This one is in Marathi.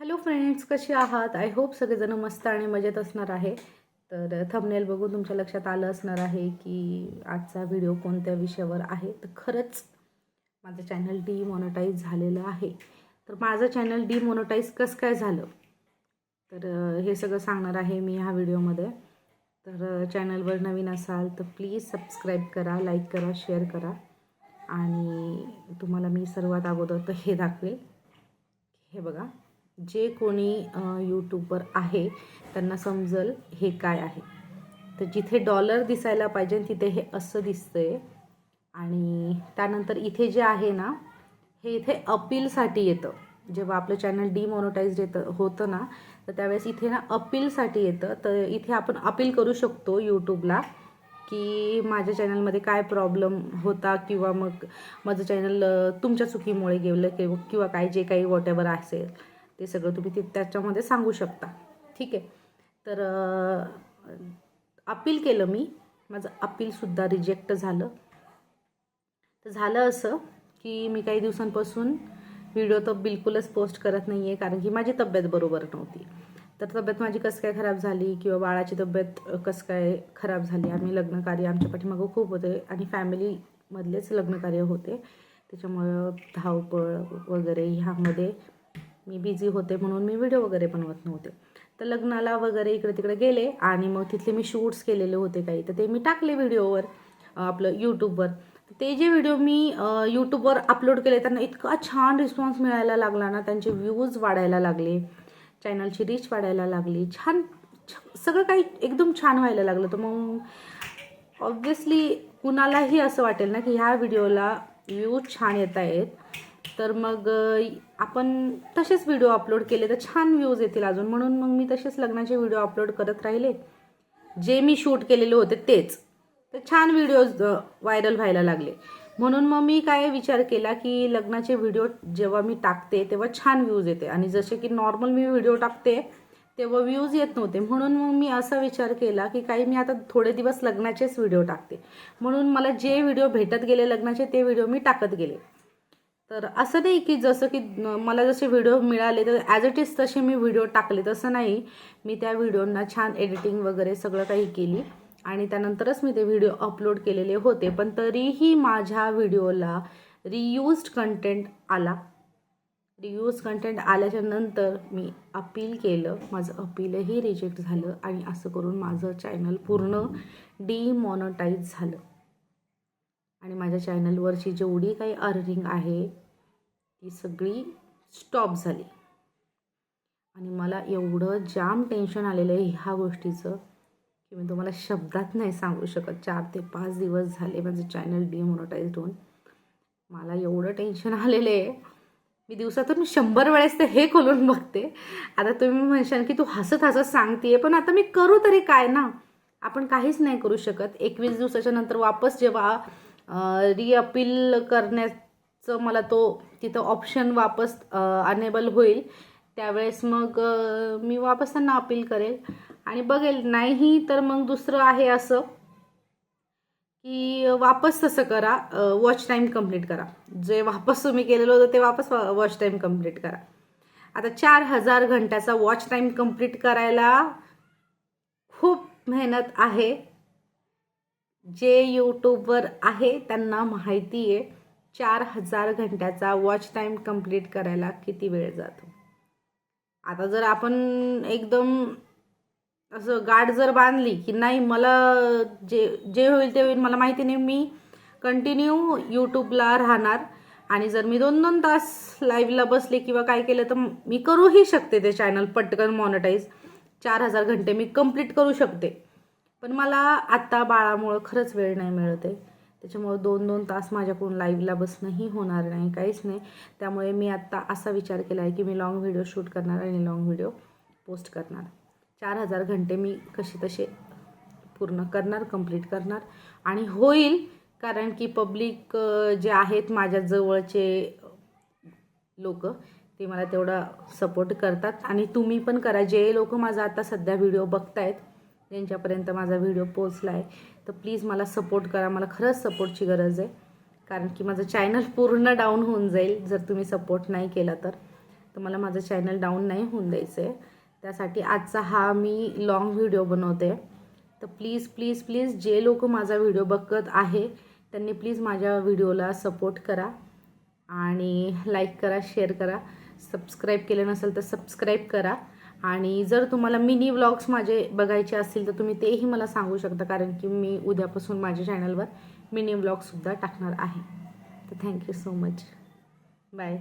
हॅलो फ्रेंड्स कसे आहात? आय होप सगळेजण मस्त आणि मजेत असणार आहे. तर थंबनेल बघून तुमच्या लक्षात आलं असणार आहे की आजचा व्हिडिओ कोणत्या विषयावर आहे? तर खरंच माझं चॅनल डिमॉनिटाईज झालेलं आहे. तर माझं चॅनल डिमॉनिटाईज कसं काय झालं? तर हे सगळं सांगणार आहे मी ह्या व्हिडिओमध्ये तर चॅनलवर नवीन असाल तर प्लीज सबस्क्राईब करा लाईक करा शेअर करा. आणि तुम्हाला मी सर्वात अगोदर तर हे दाखवेल. हे बघा. जे कोणी यूट्यूबवर आहे त्यांना समजल हे काय आहे. तर जिथे डॉलर दिसायला पाहिजे तिथे हे असं दिसतंय. आणि त्यानंतर इथे जे आहे ना हे इथे अपीलसाठी येतं. जेव्हा आपलं चॅनल डिमॉनिटाईज येतं होतं ना तर त्यावेळेस इथे ना अपीलसाठी येतं. तर इथे आपण अपील करू शकतो यूट्यूबला की माझ्या चॅनलमध्ये काय प्रॉब्लेम होता किंवा मग माझं चॅनल तुमच्या चुकीमुळे गेलं किंवा किंवा काय जे काही वॉटेवर असेल. ते सगळं तुम्ही ते त्याच्यामध्ये सांगू शकता. ठीक आहे? तर अपील केलं मी. माझं अपीलसुद्धा रिजेक्ट झालं. तर झालं असं की मी काही दिवसांपासून व्हिडिओ तर बिलकुलच पोस्ट करत नाही आहे कारण की माझी तब्येत बरोबर नव्हती. तर तब्येत माझी कसं काय खराब झाली किंवा बाळाची तब्येत कसं काय खराब झाली? आम्ही लग्नकार्य आमच्या पाठीमागं खूप होते आणि फॅमिलीमधलेच लग्नकार्य होते. त्याच्यामुळं धावपळ वगैरे ह्यामध्ये मी बिझी होते म्हणून मी व्हिडिओ वगैरे बनवत नव्हते. तर लग्नाला वगैरे इकडे तिकडे गेले आणि मग तिथले मी शूट्स केलेले होते काही. तर ते मी टाकले व्हिडिओवर आपलं यूट्यूबवर ते जे व्हिडिओ मी यूट्यूबवर अपलोड केले त्यांना इतका छान रिस्पॉन्स मिळायला लागला ना. त्यांचे व्ह्यूज वाढायला लागले चॅनलची रीच वाढायला लागली. छान छ- सगळं काही एकदम छान व्हायला लागलं. तर मग ऑब्व्हियसली कुणालाही असं वाटेल ना की ह्या व्हिडिओला व्ह्यूज छान येत आहेत तर मग आपण तसेच व्हिडिओ अपलोड केले तर छान व्ह्यूज येतील अजून. म्हणून मग मी तसेच लग्नाचे व्हिडिओ अपलोड करत राहिले. जे मी शूट केलेले होते तेच. तर छान व्हिडिओज व्हायरल व्हायला लागले. म्हणून मग मी काय विचार केला की लग्नाचे व्हिडिओ जेव्हा मी टाकते तेव्हा छान व्ह्यूज येते. आणि जसे की नॉर्मल मी व्हिडिओ टाकते तेव्हा व्ह्यूज येत नव्हते. म्हणून मग मी असा विचार केला की काही मी आता थोडे दिवस लग्नाचेच व्हिडिओ टाकते. म्हणून मला जे व्हिडिओ भेटत गेले लग्नाचे ते व्हिडिओ मी टाकत गेले. तर असं नाही की जसं की मला जसे व्हिडिओ मिळाले तर ॲज इट इज तसे मी व्हिडिओ टाकले. तसं नाही. मी त्या व्हिडिओंना छान एडिटिंग वगैरे सगळं काही केली. आणि त्यानंतरच मी ते व्हिडिओ अपलोड केलेले होते. पण तरीही माझ्या व्हिडिओला रियूज्ड कंटेंट आला. रियूज कंटेंट आल्याच्यानंतर मी अपील केलं. माझं अपीलही रिजेक्ट झालं आणि असं करून माझं चॅनल पूर्ण डिमॉनिटाईज झालं. आणि माझ्या चॅनलवरची जेवढी काही अर्निंग आहे ती सगळी स्टॉप झाली. आणि मला एवढं जाम टेन्शन आलेलं आहे ह्या गोष्टीचं की मी तुम्हाला शब्दात नाही सांगू शकत. चार ते पाच दिवस झाले माझं चॅनल डिमोनोटाईज होऊन. मला एवढं टेन्शन आलेलं आहे. मी दिवसातून शंभर वेळेस तर हे खोलून बघते. आता तुम्ही म्हणशाल की तू हसत हसत सांगते पण आता मी करू तरी काय ना? आपण काहीच नाही करू शकत. एकवीस दिवसाच्या नंतर वापस जेव्हा रिअपील चं मला तो तिथं ऑप्शन वापस अनेबल होईल. त्यावेळेस मग मी वापस त्यांना अपील करेल. आणि बघेल नाही तर मग दुसरं आहे असं की वापस तसं करा वॉच टाईम कंप्लीट करा. जे वापस तुम्ही केलेलं होतं ते वापस वॉच टाईम कंप्लीट करा. आता चार हजार घंट्याचा वॉच टाईम कंप्लीट करायला खूप मेहनत आहे. जे यूट्यूबवर आहे त्यांना माहिती आहे. चार हजार घंट्याचा वॉच टाईम कंप्लीट करायला किती वेळ जातो? आता जर आपण एकदम असं गाठ जर बांधली की नाही मला जे जे होईल ते होईल मला माहिती नाही मी कंटिन्यू यूट्यूबला राहणार. आणि जर मी दोन दोन तास लाईव्हला बसले किंवा काय केलं तर मी करूही शकते ते चॅनल पटकन मॉनिटाईज चार हजार घंटे मी कंप्लीट करू शकते. पण मला आत्ता बाळामुळं खरंच वेळ नाही मिळत आहे. त्याच्यामुळं दोन दोन तास माझ्याकडून लाईव्हला बसणंही होणार नाही काहीच नाही. त्यामुळे मी आत्ता असा विचार केला आहे की मी लॉंग व्हिडिओ शूट करणार आणि लॉंग व्हिडिओ पोस्ट करणार. चार हजार घंटे मी कसे तसे पूर्ण करणार कंप्लीट करणार आणि होईल कारण की पब्लिक जे आहेत माझ्या जवळचे लोक ते मला तेवढा सपोर्ट करतात. आणि तुम्ही पण करा. जे लोक माझा आता सध्या व्हिडिओ बघतायत यांच्यापर्यंत माझा व्हिडिओ पोचला आहे तर प्लीज मला सपोर्ट करा. मला खरंच सपोर्टची गरज आहे. कारण की माझं चॅनल पूर्ण डाऊन होऊन जाईल. जर तुम्ही सपोर्ट नाही केला तर. तर तर मला माझं चॅनल डाऊन नाही होऊन द्यायचं आहे त्यासाठी आजचा हा मी लॉंग व्हिडिओ बनवते. तर प्लीज प्लीज प्लीज जे लोक माझा व्हिडिओ बघत आहे त्यांनी प्लीज माझ्या व्हिडिओला सपोर्ट करा. आणि लाईक करा शेअर करा. सबस्क्राईब केलं नसेल तर सबस्क्राईब करा. आणि जर तुम्हाला मिनी व्लॉग्स माझे बघायचे असतील तर तुम्ही तेही मला सांगू शकता कारण की मी उद्यापासून माझ्या चॅनलवर मिनी व्लॉगसुद्धा टाकणार आहे. तर थँक्यू सो मच बाय